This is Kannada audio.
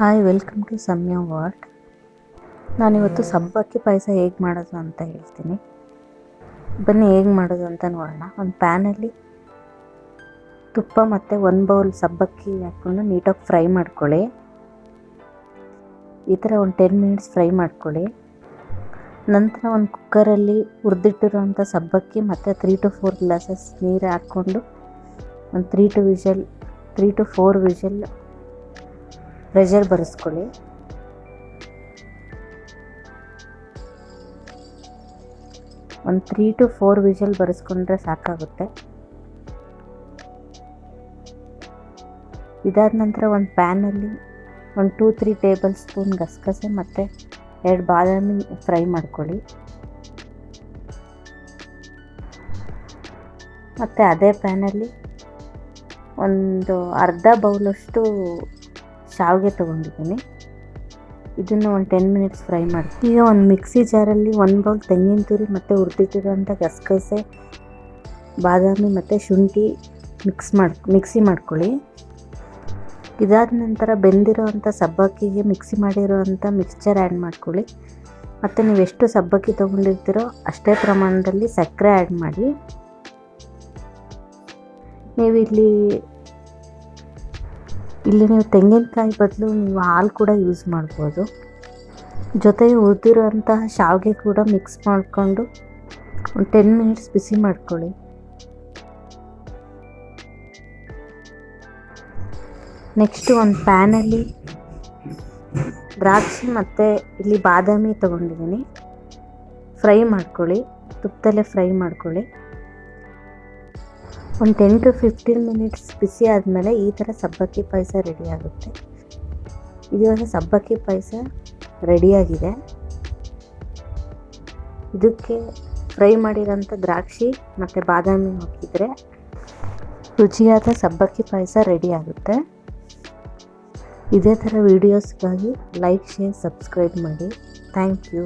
Hi welcome to Samya what ನಾನಿವತ್ತು ಸಬ್ಬಕ್ಕಿ ಪಾಯಸ ಹೇಗೆ ಮಾಡೋದು ಅಂತ ಹೇಳ್ತೀನಿ. ಬನ್ನಿ, ಹೇಗೆ ಮಾಡೋದು ಅಂತ ನೋಡೋಣ. ಒಂದು ಪ್ಯಾನಲ್ಲಿ ತುಪ್ಪ ಮತ್ತು ಒಂದು ಬೌಲ್ ಸಬ್ಬಕ್ಕಿ ಹಾಕ್ಕೊಂಡು ನೀಟಾಗಿ ಫ್ರೈ ಮಾಡ್ಕೊಳ್ಳಿ. ಈ ಥರ ಒಂದು ಟೆನ್ ಮಿನಿಟ್ಸ್ ಫ್ರೈ ಮಾಡ್ಕೊಳ್ಳಿ. ನಂತರ ಒಂದು ಕುಕ್ಕರಲ್ಲಿ ಹುರಿದಿಟ್ಟಿರುವಂಥ ಸಬ್ಬಕ್ಕಿ ಮತ್ತು ತ್ರೀ ಟು ಫೋರ್ ಗ್ಲಾಸಸ್ ನೀರು ಹಾಕ್ಕೊಂಡು ಒಂದು three to whistle three to four whistle pressure ಬರೆಸ್ಕೊಳ್ಳಿ. ಒಂದು ತ್ರೀ ಟು ಫೋರ್ ವಿಷಲ್ ಬರೆಸ್ಕೊಂಡ್ರೆ ಸಾಕಾಗುತ್ತೆ. ಇದಾದ ನಂತರ ಒಂದು ಪ್ಯಾನಲ್ಲಿ ಒಂದು ಟೂ ತ್ರೀ ಟೇಬಲ್ ಸ್ಪೂನ್ ಗಸಗಸೆ ಮತ್ತು ಎರಡು ಬಾದಾಮಿ ಫ್ರೈ ಮಾಡ್ಕೊಳ್ಳಿ. ಮತ್ತು ಅದೇ ಪ್ಯಾನಲ್ಲಿ ಒಂದು ಅರ್ಧ ಬೌಲಷ್ಟು ಶಾವಿಗೆ ತೊಗೊಂಡಿದ್ದೀನಿ. ಇದನ್ನು ಒಂದು ಟೆನ್ ಮಿನಿಟ್ಸ್ ಫ್ರೈ ಮಾಡ್ತೀನಿ. ಈಗ ಒಂದು ಮಿಕ್ಸಿ ಜಾರಲ್ಲಿ ಒಂದು ಬೌಲ್ ತೆಂಗಿನ ತುರಿ ಮತ್ತು ಹುರಿದಿಟ್ಟಿರೋಂಥ ಗಸಗಸೆ, ಬಾದಾಮಿ ಮತ್ತು ಶುಂಠಿ ಮಿಕ್ಸ್ ಮಾಡಿ ಮಿಕ್ಸಿ ಮಾಡ್ಕೊಳ್ಳಿ. ಇದಾದ ನಂತರ ಬೆಂದಿರೋವಂಥ ಸಬ್ಬಕ್ಕಿಗೆ ಮಿಕ್ಸಿ ಮಾಡಿರೋವಂಥ ಮಿಕ್ಸ್ಚರ್ ಆ್ಯಡ್ ಮಾಡ್ಕೊಳ್ಳಿ. ಮತ್ತು ನೀವು ಎಷ್ಟು ಸಬ್ಬಕ್ಕಿ ತೊಗೊಂಡಿರ್ತೀರೋ ಅಷ್ಟೇ ಪ್ರಮಾಣದಲ್ಲಿ ಸಕ್ಕರೆ ಆ್ಯಡ್ ಮಾಡಿ. ನೀವು ಇಲ್ಲಿ ನೀವು ತೆಂಗಿನಕಾಯಿ ಬದಲು ನೀವು ಹಾಲು ಕೂಡ ಯೂಸ್ ಮಾಡ್ಬೋದು. ಜೊತೆಗೆ ಹುರಿದಿರೋಂತಹ ಶಾವಿಗೆ ಕೂಡ ಮಿಕ್ಸ್ ಮಾಡಿಕೊಂಡು ಒಂದು ಟೆನ್ ಮಿನಿಟ್ಸ್ ಬಿಸಿ ಮಾಡ್ಕೊಳ್ಳಿ. ನೆಕ್ಸ್ಟು ಒಂದು ಪ್ಯಾನಲ್ಲಿ ದ್ರಾಕ್ಷಿ ಮತ್ತು ಇಲ್ಲಿ ಬಾದಾಮಿ ತೊಗೊಂಡಿದ್ದೀನಿ. ಫ್ರೈ ಮಾಡ್ಕೊಳ್ಳಿ, ತುಪ್ಪದಲ್ಲೇ ಫ್ರೈ ಮಾಡ್ಕೊಳ್ಳಿ. ಒಂದು ಟೆನ್ ಟು ಫಿಫ್ಟೀನ್ ಮಿನಿಟ್ಸ್ ಬಿಸಿ ಆದಮೇಲೆ ಈ ಥರ ಸಬ್ಬಕ್ಕಿ ಪಾಯಸ ರೆಡಿ ಆಗುತ್ತೆ. ಇವಾಗ ಸಬ್ಬಕ್ಕಿ ಪಾಯಸ ರೆಡಿಯಾಗಿದೆ ಇದಕ್ಕೆ ಫ್ರೈ ಮಾಡಿರೋಂಥ ದ್ರಾಕ್ಷಿ ಮತ್ತು ಬಾದಾಮಿ ಹಾಕಿದರೆ ರುಚಿಯಾದ ಸಬ್ಬಕ್ಕಿ ಪಾಯಸ ರೆಡಿ ಆಗುತ್ತೆ. ಇದೇ ಥರ ವೀಡಿಯೋಸ್ಗಾಗಿ ಲೈಕ್ ಶೇರ್ ಸಬ್ಸ್ಕ್ರೈಬ್ ಮಾಡಿ. Thank you